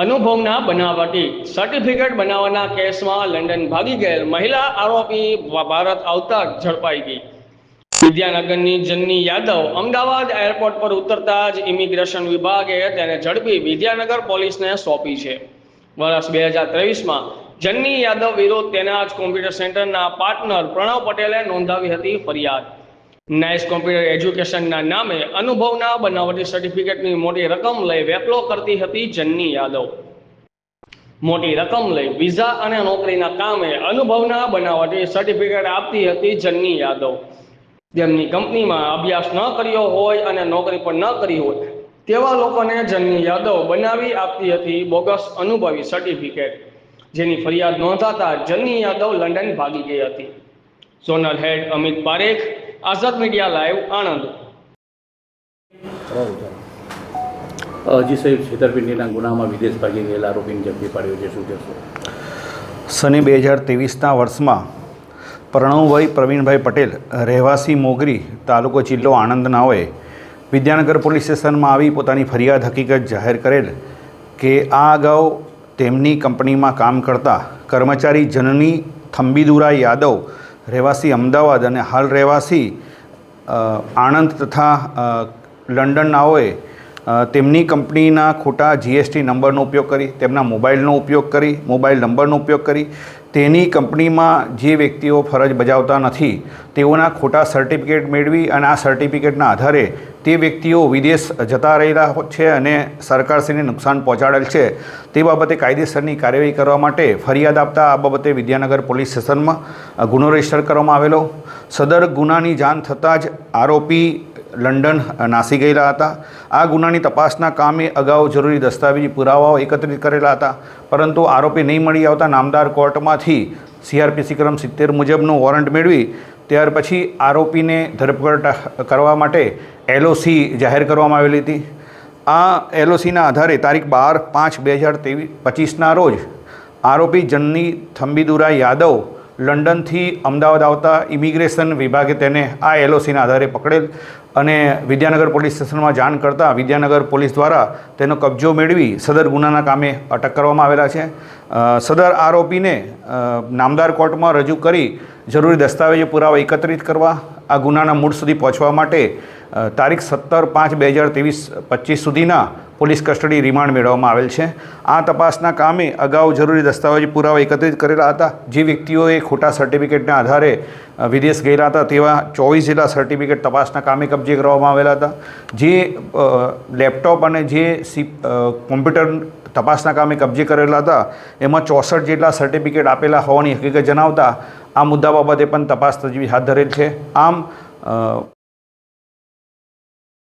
અનુભવના બનાવટી સર્ટિફિકેટ બનાવવાના કેસમાં લંડન ભાગી ગયેલ મહિલા આરોપી ભારત આવતા ઝડપાઈ ગઈ. વિદ્યાનગરની જન્ની યાદવ અમદાવાદ એરપોર્ટ પર ઉતરતા જ ઇમિગ્રેશન વિભાગે તેને ઝડપી વિદ્યાનગર પોલીસને સોંપી છે. વર્ષ બે હજાર ત્રેવીસમાં જન્ની યાદવ વિરુદ્ધ તેના જ કોમ્પ્યુટર સેન્ટરના પાર્ટનર પ્રણવ પટેલે નોંધાવી હતી ફરિયાદ. નાઇસ કોમ્પ્યુટર એજ્યુકેશનના નામે અનુભવના બનાવટી સર્ટિફિકેટની મોટી રકમ લઈ વેપલો કરતી હતી જન્ની યાદવ. મોટી રકમ લઈ વિઝા અને નોકરીના કામે અનુભવના બનાવટી સર્ટિફિકેટ આપતી હતી જન્ની યાદવ. તેમની કંપનીમાં અભ્યાસ ન કર્યો હોય અને નોકરી પણ ન કરી હોય, તેવા લોકોને જન્ની યાદવ બનાવી આપતી હતી બોગસ અનુભવી સર્ટિફિકેટ જેની ફરિયાદ નોંધાતા જન્ની યાદવ લંડન ભાગી ગઈ હતી. Zonal head Amit Parekh Azad media live Anand. હજી સાહેબ છેતરપિંડીના ગુનામાં વિદેશ ભાગી ગયેલા આરોપીને ઝડપી પાડ્યો છે. શું કહેશો? સને બે હજાર ત્રેવીસના વર્ષમાં પ્રણવભાઈ પ્રવીણભાઈ પટેલ રહેવાસી મોગરી તાલુકો જિલ્લો આણંદ નાઓએ વિદ્યાનગર પોલીસ સ્ટેશનમાં આવી પોતાની ફરિયાદ હકીકત જાહેર કરેલ કે આ અગાઉ તેમની કંપનીમાં કામ કરતા કર્મચારી જનની થંબીદુરા યાદવ રહેવાસી અમદાવાદ અને હાલ રહેવાસી આણંદ તથા અ, લંડન નાઓએ અ, તેમની કંપનીના ખોટા જીએસટી નંબરનો ઉપયોગ કરી તેમના મોબાઈલનો ઉપયોગ કરી મોબાઈલ નંબરનો ઉપયોગ કરી તેની કંપનીમાં જે વ્યક્તિઓ ફરજ બજાવતા નથી તેઓના ખોટા સર્ટિફિકેટ મેળવી અને આ સર્ટિફિકેટના આધારે તે વ્યક્તિઓ વિદેશ જતા રહેલા છે અને સરકારશ્રીને નુકસાન પહોંચાડેલ છે. તે બાબતે કાયદેસરની કાર્યવાહી કરવા માટે ફરિયાદ આપતા આ બાબતે વિદ્યાનગર પોલીસ સ્ટેશનમાં ગુનો રજિસ્ટર કરવામાં આવેલો. સદર ગુનાની જાણ થતાં જ આરોપી લંડન નાસી ગયેલા હતા. આ ગુનાની તપાસના કામે અગાઉ જરૂરી દસ્તાવેજી પુરાવાઓ એકત્રિત કરેલા હતા, પરંતુ આરોપી નહીં મળી આવતા નામદાર કોર્ટમાંથી સીઆરપીસી ક્રમ સિત્તેર મુજબનું વોરંટ મેળવી ત્યાર પછી આરોપીને ધરપકડ કરવા માટે એલઓસી જાહેર કરવામાં આવેલી હતી. આ એલઓસીના આધારે તારીખ બાર પાંચ બે હજાર ત્રેવીસ પચીસના રોજ આરોપી જન્ની થંબીદુરા યાદવ લંડનથી અમદાવાદ આવતા ઇમિગ્રેશન વિભાગે તેને આ એલઓસીના આધારે પકડેલ અને વિદ્યાનગર પોલીસ સ્ટેશનમાં જાણ કરતાં વિદ્યાનગર પોલીસ દ્વારા તેનો કબજો મેળવી સદર ગુનાના કામે અટક કરવામાં આવેલા છે. સદર આરોપીને નામદાર કોર્ટમાં રજૂ કરી જરૂરી દસ્તાવેજો પુરાવા એકત્રિત કરવા, આ ગુનાના મૂળ સુધી પહોંચવા માટે તારીખ સત્તર પાંચ બે હજાર ત્રેવીસ પચીસ સુધીના પોલીસ કસ્ટડી રિમાન્ડ મેળવવામાં આવેલ છે. આ તપાસના કામે અગાઉ જરૂરી દસ્તાવેજ પુરાવા એકત્રિત કરેલા હતા. જે વ્યક્તિઓએ ખોટા સર્ટિફિકેટના આધારે વિદેશ ગયેલા હતા તેવા ચોવીસ જેટલા સર્ટિફિકેટ તપાસના કામે કબજે કરવામાં આવેલા હતા. જે લેપટોપ અને જે સી કોમ્પ્યુટર તપાસના કામે કબજે કરેલા હતા, એમાં ચોસઠ જેટલા સર્ટિફિકેટ આપેલા હોવાની હકીકત જણાવતા આ મુદ્દા બાબતે પણ તપાસ તજવીજ હાથ ધરેલ છે. આમ